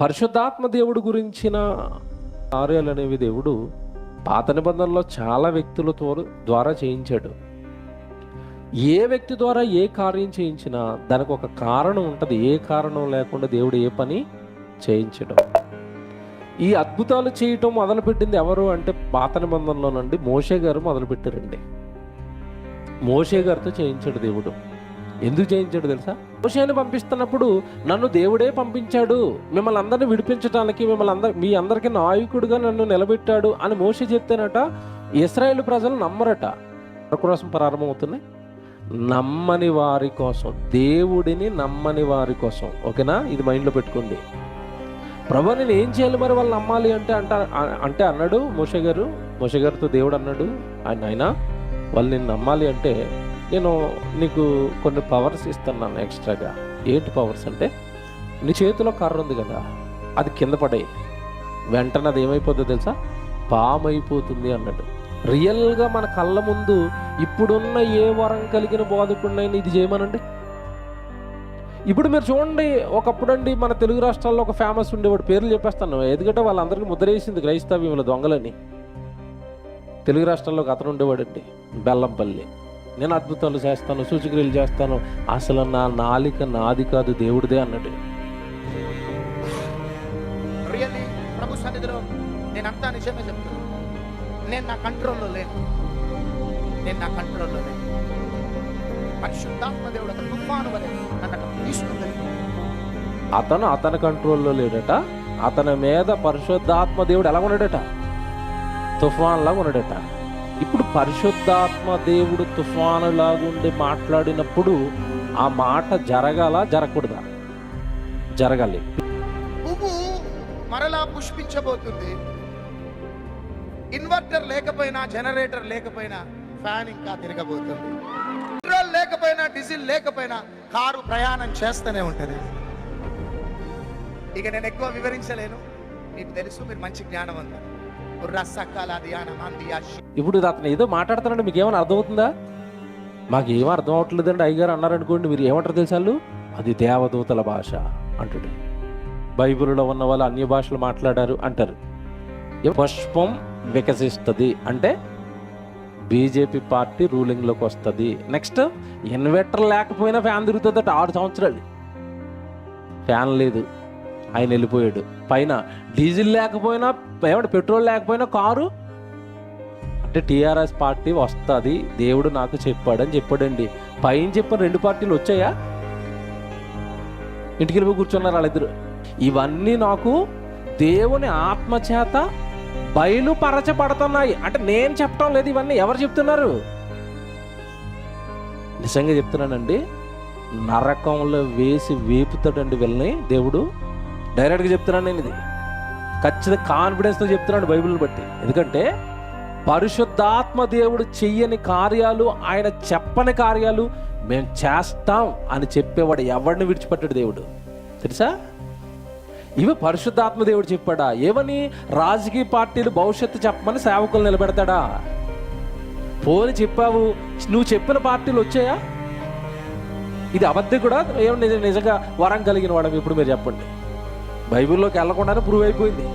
పరిశుద్ధాత్మ దేవుడు గురించిన కార్యాలు అనేవి దేవుడు పాత నిబంధనలో చాలా వ్యక్తులతో ద్వారా చేయించాడు. ఏ వ్యక్తి ద్వారా ఏ కార్యం చేయించినా దానికి ఒక కారణం ఉంటుంది. ఏ కారణం లేకుండా దేవుడు ఏ పని చేయించడం. ఈ అద్భుతాలు చేయటం మొదలుపెట్టింది ఎవరు అంటే పాత నిబంధనలోనండి మోషే గారు మొదలుపెట్టారండి. మోషే గారితో చేయించాడు దేవుడు. ఎందుకు చేయించాడు తెలుసా? మోషేని పంపిస్తున్నప్పుడు నన్ను దేవుడే పంపించాడు. మిమ్మల్ని అందరిని విడిపించడానికి మిమ్మల్ని అందరి మీ అందరికీ నాయకుడిగా నన్ను నిలబెట్టాడు అని మోషే చెప్తేనట. ఇస్రాయేల్ ప్రజలు నమ్మరట. కోసం ప్రారంభమవుతున్నాయి నమ్మని వారి కోసం. దేవుడిని నమ్మని వారి కోసం. ఓకేనా? ఇది మైండ్లో పెట్టుకుంది ప్రభు నేను ఏం చేయాలి మరి వాళ్ళు నమ్మాలి అంటే అంట అంటే అన్నాడు మోషే గారు. మోషే గారితో దేవుడు అన్నాడు. ఆయన ఆయన వాళ్ళు నేను నమ్మాలి అంటే నేను నీకు కొన్ని పవర్స్ ఇస్తున్నాను ఎక్స్ట్రాగా ఏంటి పవర్స్ అంటే నీ చేతిలో కర్ర ఉంది కదా అది కింద పడే వెంటనే అది ఏమైపోతుందో తెలుసా? పాము అయిపోతుంది అన్నట్టు. రియల్గా మన కళ్ళ ముందు ఇప్పుడున్న ఏ వరం కలిగిన బోధకుడినైనా ఇది చేయమనండి? ఇప్పుడు మీరు చూడండి ఒకప్పుడు అండి మన తెలుగు రాష్ట్రాల్లో ఒక ఫేమస్ ఉండేవాడు పేర్లు చెప్పేస్తాను. ఎందుకంటే వాళ్ళందరికీ ముద్రేసింది క్రైస్తవ్యంలో దొంగలని. తెలుగు రాష్ట్రాల్లో ఒక అతను ఉండేవాడండి బెల్లంపల్లి. నేను అద్భుతాలు చేస్తాను సూచక్రియలు చేస్తాను. అసలు నా నాలిక నాది కాదు దేవుడిదే రియల్లీ ప్రభు సన్నిధిలో నేనంతా నిజమే చెప్తాను నేను నా కంట్రోల్లో లేను. నేను నా కంట్రోల్లో లేను. పరిశుద్ధాత్మ దేవుడు ఒక తుఫాను వలె నన్ను అతను అతని కంట్రోల్లో లేడట. అతని మీద పరిశుద్ధాత్మ దేవుడు ఎలా ఉన్నాడట తుఫాన్లాగా ఉన్నాడట. ఇప్పుడు పరిశుద్ధాత్మ దేవుడు తుఫానులాగుండి మాట్లాడినప్పుడు ఆ మాట జరగాల జరగకూడదా? జరగాలి. పువ్వు మరలా పుష్పించబోతుంది. ఇన్వర్టర్ లేకపోయినా జనరేటర్ లేకపోయినా ఫ్యాన్ ఇంకా తిరగబోతుంది. పెట్రోల్ లేకపోయినా డీజిల్ లేకపోయినా కారు ప్రయాణం చేస్తూనే ఉంటుంది. ఇక నేను ఎక్కువ వివరించలేను. మీకు తెలుసు మీరు మంచి జ్ఞానవంతులు. రసకాల ఇప్పుడు ఇది అతను ఏదో మాట్లాడుతున్నాడు మీకు ఏమైనా అర్థమవుతుందా? మాకు ఏం అర్థం అవట్లేదండి అయ్యగారు అన్నారనుకోండి మీరు ఏమంటారు తెలుసా అది దేవదూతల భాష అంటాడు. బైబిల్లో ఉన్న వాళ్ళు అన్య భాషలు మాట్లాడారు అంటారు. పుష్పం వికసిస్తుంది అంటే బీజేపీ పార్టీ రూలింగ్లోకి వస్తుంది. నెక్స్ట్ ఇన్వర్టర్ లేకపోయినా ఫ్యాన్ తిరుగుతుందట ఆరు సంవత్సరాలు. ఫ్యాన్ లేదు. ఆయన వెళ్ళిపోయాడు. పైన డీజిల్ లేకపోయినా ఏమంటే పెట్రోల్ లేకపోయినా కారు? అంటే టీఆర్ఎస్ పార్టీ వస్తుంది దేవుడు నాకు చెప్పాడని చెప్పాడండి. పైన చెప్పిన రెండు పార్టీలు వచ్చాయా? ఇంటికి వెళ్ళిపోయి కూర్చున్నారు వాళ్ళిద్దరు. ఇవన్నీ నాకు దేవుని ఆత్మచేత బయలుపరచబడుతున్నాయి. అంటే నేను చెప్పడం లేదు ఇవన్నీ ఎవరు చెప్తున్నారు? నిజంగా చెప్తున్నానండి నరకంలో వేసి వేపుతాడండి వీళ్ళని దేవుడు. డైరెక్ట్గా చెప్తున్నాను నేను ఇది. ఖచ్చితంగా కాన్ఫిడెన్స్తో చెప్తున్నాను బైబిల్ని బట్టి. ఎందుకంటే పరిశుద్ధాత్మ దేవుడు చెయ్యని కార్యాలు ఆయన చెప్పని కార్యాలు మేము చేస్తాం అని చెప్పేవాడు ఎవరిని విడిచిపెట్టాడు దేవుడు. తెలుసా? ఇవి పరిశుద్ధాత్మ దేవుడు చెప్పాడా? ఏమని? రాజకీయ పార్టీలు భవిష్యత్తు చెప్పమని సేవకులు నిలబెడతాడా? పోని చెప్పావు. నువ్వు చెప్పిన పార్టీలు వచ్చాయా? ఇది అబద్ధం కూడా? ఏమో నిజంగా వరం కలిగిన వాడు ఇప్పుడు మీరు చెప్పండి. బైబిల్లోకి వెళ్ళకుండానే ప్రూవ్ అయిపోయింది.